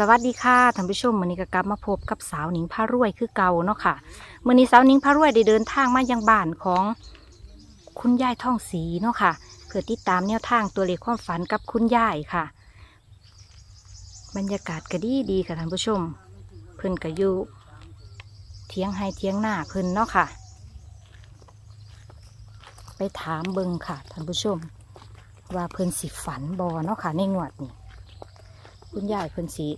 สวัสดีค่ะท่านผู้ชมมือนี้ก็กลับมาพบกับสาวหนิงพารวยคือเก่าเนาะค่ะมือนี้สาวหนิงพารวยได้เดินทางมายังบ้านของคุณยายท่องสีเนาะค่ะเพื่อติดตามแนวทางตัวเลขความฝันกับคุณยายค่ะ บรรยากาศก็ดีดีค่ะท่านผู้ชม เพิ่นก็อยู่เทียงให้เทียงหน้าเพิ่นเนาะค่ะ ไปถามเบิงค่ะท่านผู้ชม ว่าเพิ่นสิฝันบอเนาะค่ะในงวดนี้ คุณยายเพิ่นสิ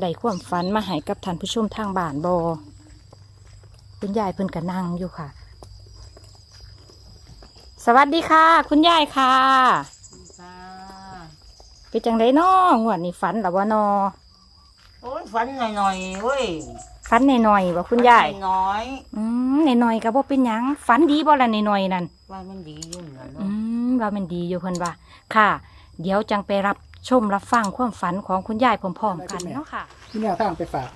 ได้ความฝันมาให้กับท่านผู้ชมทางบ้านบอคุณยายเพิ่นก็นั่งอยู่ค่ะ สวัสดีค่ะ คุณยายค่ะค่ะเป็นจังไดน้องวดนี้ฝันหรือว่านอโอ้ยฝันหน่อยๆเว้ยฝันหน่อยๆว่าคุณยายฝันน้อยอืมหน่อยๆก็บ่เป็นหยังฝันดีบ่ล่ะหน่อยๆนั่นๆว่ามันดีอยู่นะอืเนาะมว่ามันดีอยู่เพิ่นว่าค่ะ เดี๋ยวจังไปรับ ชมรับฟังความฝันของคุณยายพร้อมๆกันเนาะค่ะ ที่แนวทางไปฝาก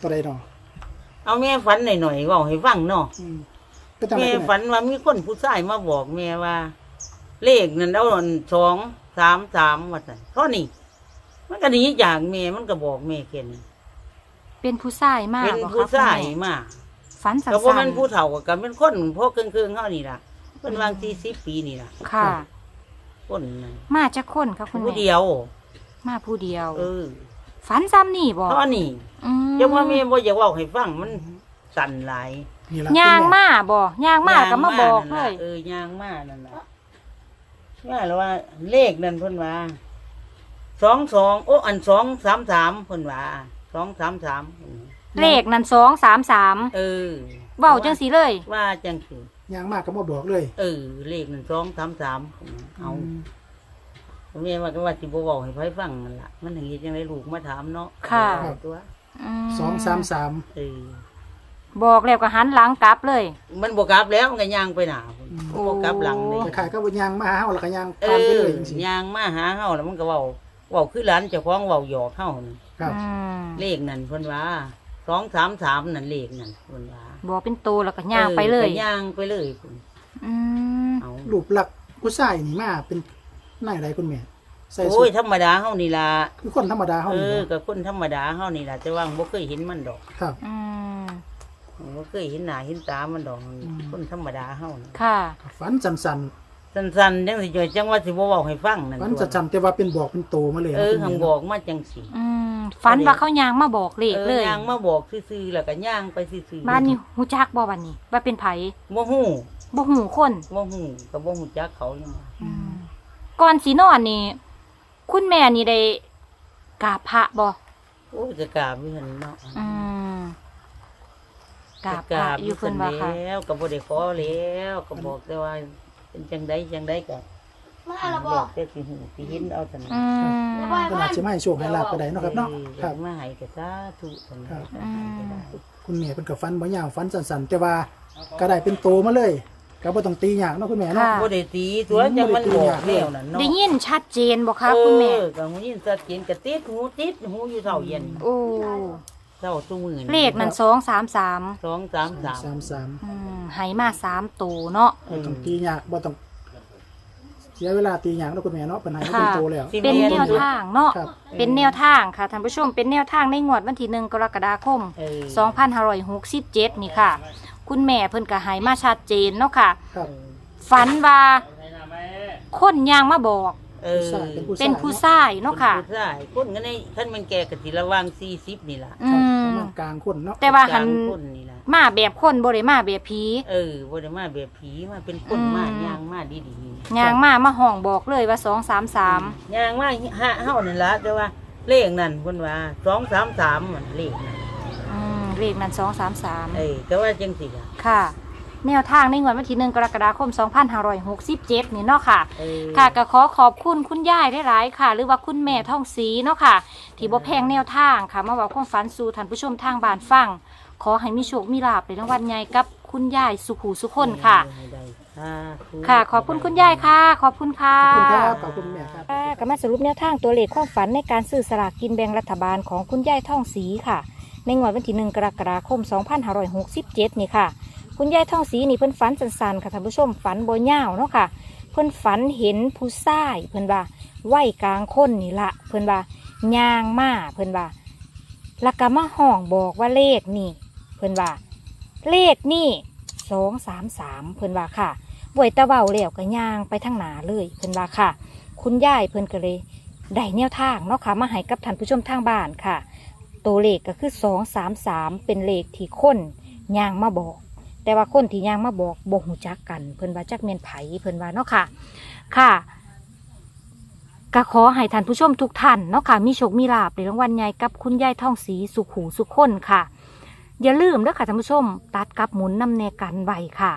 ตัวใดหนอเอาแม่ฝันหน่อยๆเว่าให้ฟังเนาะอืมก็จังแม่ไรคุณฝันว่ามีคนผู้ชายมาบอกแม่ว่า เลขนั่นเอาอันสองสามสามว่าสันเท่านี้มันก็หนีจากแม่มันก็บอกแม่แค่นี้เป็นผู้ชายมากเป็นบ่คะผู้ชายคุณแม่มา ฝันสัก็บ่้แม่นนผู้เฒ่าก็เป็นคนพวกเครื่องๆเฮานี่ล่ะเพิ่นวางสี่สิบปีนี่ล่ะๆค่ะ คนนั้นมาจากคนค่ะคุณผู้แม่เดียว มาผู้เดียว เออฝันซ้ำนี่บ่เท่านี้อืมยังว่าแม่บ่อยากเว้าให้ฟังมันสั่นหลายนี่ละย่างคุณแมาบ่ย่างมาก็มาบอกเลนั่นย ล่ะเออย่างมานั่นแหละว่าแล้วว่าเลขนั่นเพิ่นว่าสองสองโอ้อันสองสามสามเพิ่นว่าสองสามสามเลขนั้นสองสามสามเออเว้าจังสีเลยว่าจังสิ ย่างมากก็มาบอกเลยเออเลขนั่นสองสามสามเอามแม่ว่าก็ว่าสิบ่เว้าให้ไผฟังนั่นล่ะ มันถึงเฮ็ดจังไดลูกมาถามเนาะค่ะเอาตัวมสองสามสามเออบอกแล้วก็หันหลังกลับเลย มันบ่กลับแล้วมันก็ย่างไปหน้าพุ่นโอ้ บ่กลับหลังเลยไปขายก็บ่ย่างมาหาเฮาแล้วก็ย่างเอตามไปอเลยจังซี่ย่างมาหาเฮาแล้วมันก็เว้าเว้าคือหลานเจ้าของเว้าหยอกเฮานี่ครับ อืมเลขนั่นเพิ่นว่าสองสามสามนั่นเลขนั่นเพิ่นว่า บอกเป็นโตแล้วก็ย่างไปเลย ออก็ย่างไปเลยพุ่นอืมเอารูปลักษณ์ผู้ชายนี่มาเป็นนายใดคุณแม่ ใส่สุโอ้ยดธรรมดาเฮานี่ล่ะคือคนธรรมดาเฮาเอนี่อบ่ก็คนธรรมดาเฮานี่ล่ะแต่ว่าบ่เคยเห็นมันดอกครับ อืมบ่เคยเห็นหน้าเห็นตามันดอกอืม คนธรรมดาเฮานี่ค่ะ ฝันสั่นสั้นๆจังสิจ่อยจังว่าสิบ่เว้าให้ฟังนั่นๆฝันตัวสั่นๆแต่ว่าเป็นบอกเป็นโตมาเลยเออนะหังคุณบแม่อกมาจังสิอืม ฝันว่าเขาย่างมาบอกเลขเอเลอยย่างมาบอกซื่อๆแล้วก็ย่างไปซื่อๆบ้านนี้ฮู้จักบ่วันนี้ ว่าเป็นไผบ่ฮู้บ่หูคนบ่ฮู้ก็บ่ฮู้จักเขายังว่าอืมก่อนสีนอนนี่คุณแม่นี่ได้กราบพระบ่โอ้ยจะกราบอยู่หั่นเนาะอืมกราบพกระราบอยู่เพิ่นว่าค่ะแล้วก็บ่ได้ขอแล้วก็บอกแต่ว่าเป็นจังไดจังไดก็ มาละบบออกกแต่สิหูสิเห็นเอาซั่นอืมเพิ่นอาจจะมาให้โชคให้ลาภก็ได้เนาะครับเนาะคครัรับบ มาให้ก็สาธุซั่นครับอืมคุณแม่เพิ่นก็ฝันบ่ยาวฝันสั่นๆ แต่ว่าก็ได้เป็นโตมาเลยก็บ่ต้องตียากเนาะคุณแม่เนาะ ค่ะ บ่ได้ตีตัวจังมันบอกแล้วนั่นเนาะได้ยินชัดเจนบ่คะคุณแม่ เออก็หูยินชัดเจนก็ติดหูติดหูอยู่เท่าเย็นโอ้เท่าซุมื้อเลขนั้นสองสามสามสองสามสามสามสามอืมให้มาสามตัวเนาะบ่ต้องตียากบ่ต้อง เสียเวลาตียากเนาะคุณแม่เนาะเพิ่นให้มาค่ะเป็นโตแล้วสิเป็นแม่แนวทางเนาะ ครับ เป็นแนวทางค่ะท่านผู้ชม เป็นแนวทางในงวดวันที่หนึ่งกรกฎาคม เออ 2567 นี่ค่ะ คุณแม่เพิ่นก็ให้มาชัดเจนเนาะค่ะ ครับฝันว่าคนย่างมาบอก เออผู้ชายเป็นผู้เป็นผู้ชายเนาะค่ะ ผู้ชายคนก็ในท่านมันแก่ก็สิระวัง40นี่ล่ะอืครับ มประมาณกลางคนเนาะแต่ว่าหัน กลงคนนี่ล่ะมาแบบคนบ่ได้มาแบบผีเออบ่ได้มาแบบผีมาเป็นคนอืมมาย่างมาดีย่างมามาห้องบอกเลยว่าๆย่างมาหาเฮานั่นล่ะแต่ว่าเลขนั่นเพิ่นว่า233มันเลขนั่น233อืมเลขนั้น233เออแต่ว่าจังสิล่ะค่ะ แนวทางในงวดวันที่หนึ่งกรกฎาคม 2567 นี่เนาะค่ะเออค่ะก็ขอขอบคุณคุณยายได้หลายๆค่ะ หรือว่าคุณแม่ท่องสีเนาะค่ะ ที่บ่แพงแนวทางค่ะ มาเว่าความฝันสู่ท่านผู้ชมทางบ้านฟัง ขอให้มีโชคมีลาภในรางวัลใหญ่กับคุณยายสุขูสุคนค่ะให้ได้สาธุค่ะ ขอบคุณคุณยายค่ะ ขอบคุณค่ะ ขอบคุณครับขอบคุณแม่ครับ ค่ะก็มาสรุปแนวทางตัวเลขความฝันในการซื้อสลากกินแบ่งรัฐบาลของคุณยายท่องสีค่ะ ในงวดวันที่หนึ่งกรกฎาคม 2567 นี่ค่ะ คุณยายท่องสีนี่เพิ่นฝันสันๆค่ะท่านผู้ชมฝันบ่ยาวเนาะค่ะ เพิ่นฝันเห็นผู้ชายเพิ่นว่าวัยกลางคนนี่ละเพิ่นว่าย่างมาเพิ่นว่าแล้วก็มาห้องบอกว่าเลขนี่ เพิ่นว่า เลขนี่สองสามสามเพิ่นว่าค่ะบ่วยตะเบาแล้วก็ย่างไปทางหนาเลยเพิ่นว่าค่ะ คุณยายเพิ่นก็เลยได้แนวทางเนาะค่ะมาให้กับท่านผู้ชมทางบ้านค่ะ ตัวเลขก็คือสองสามสามเป็นเลขที่คนย่างมาบอก แต่ว่าคนที่ย่างมาบอกบ่หูจักกัน เพิ่นว่าจักเมียนไผเพิ่นว่าเนาะค่ะ ค่ะก็ขอให้ท่านผู้ชมทุกท่านเนาะค่ะมีโชคมีลาภในรางวัลใหญ่กับคุณยายทองสีสุขหูสุขคนค่ะ อย่าลืมเด้อค่ะท่านผู้ชม ตัดกับหมุนนำแนกันไว้ค่ะ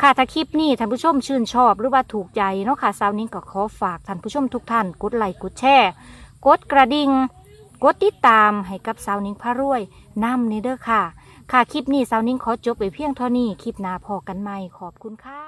ค่ะถ้าคลิปนี้ท่านผู้ชมชื่นชอบหรือว่าถูกใจเนาะค่ะสาวนิ้งก็ขอฝากท่านผู้ชมทุกท่าน กดไลค์กดแชร์กดกระดิ่งกดติดตามให้กับสาวนิ้งพระรวยนำในเด้อค่ะ ค่ะคลิปนี้สาวนิ่งขอจบไปเพียงเท่านี้คลิปหน้าพอกันใหม่ขอบคุณค่ะ